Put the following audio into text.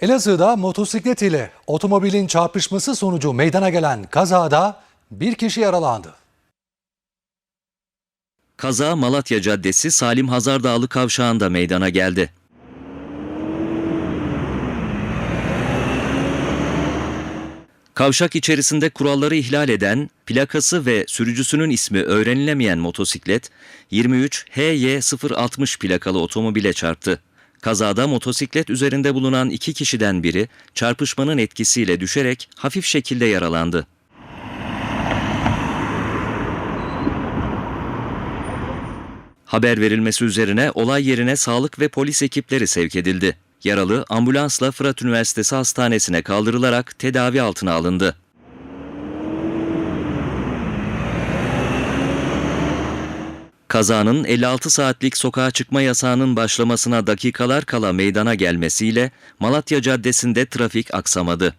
Elazığ'da motosiklet ile otomobilin çarpışması sonucu meydana gelen kazada bir kişi yaralandı. Kaza Malatya Caddesi Salim Hazardağlı kavşağında meydana geldi. Kavşak içerisinde kuralları ihlal eden, plakası ve sürücüsünün ismi öğrenilemeyen motosiklet 23 HY 060 plakalı otomobile çarptı. Kazada motosiklet üzerinde bulunan iki kişiden biri çarpışmanın etkisiyle düşerek hafif şekilde yaralandı. Haber verilmesi üzerine olay yerine sağlık ve polis ekipleri sevk edildi. Yaralı ambulansla Fırat Üniversitesi Hastanesi'ne kaldırılarak tedavi altına alındı. Kazanın 56 saatlik sokağa çıkma yasağının başlamasına dakikalar kala meydana gelmesiyle Malatya Caddesi'nde trafik aksamadı.